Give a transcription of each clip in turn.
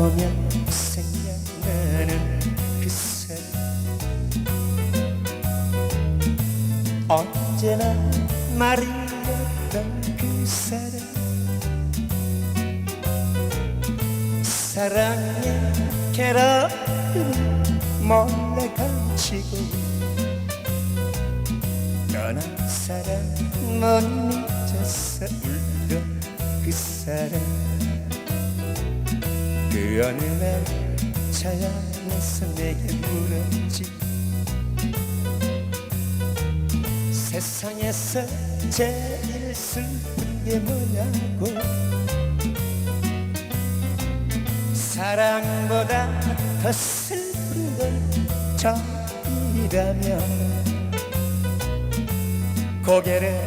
보면 생각나는 그 사람 언제나 말이었던 그 사람 사랑의 괴로움을 몰래 감치고 떠난 사람 못 잊었어. 울던 그 사람 그 어느 날 자연에서 내게 물었지. 세상에서 제일 슬픈 게 뭐냐고. 사랑보다 더 슬픈 건 정이라면. 고개를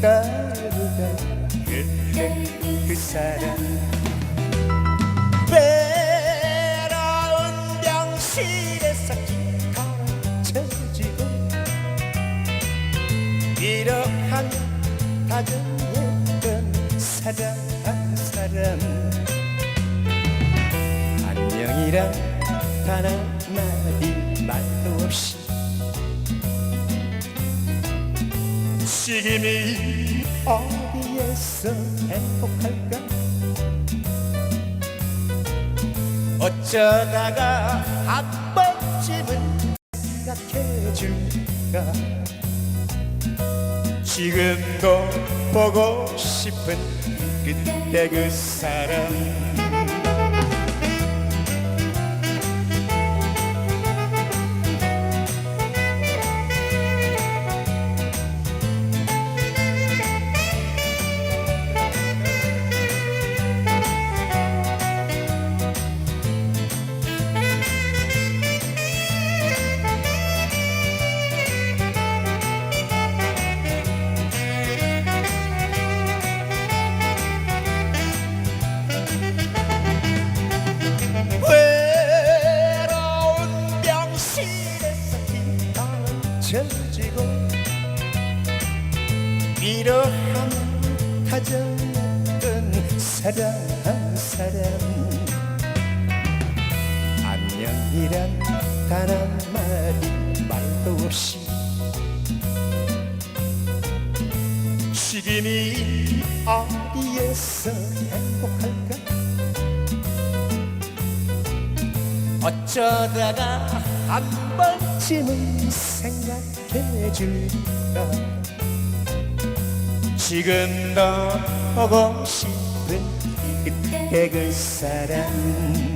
떨구던 그때 그 사람 한 다정했던 사람 한 사람 안녕이란 단 한마디 말도 없이 지금이 어디에서 행복할까? 어쩌다가 한 번쯤은 생각해 줄까 지금도 보고 싶은 그때 그 사람 뒤떨어지고 위로하는 다정했던 사람 한 사람. 안녕이란 단 한마디 말도 없이 지금이 어디에서 행복할까? 어쩌다가 한 번쯤은 생각해 줄까? 지금도 보고 싶은 그때 그 사람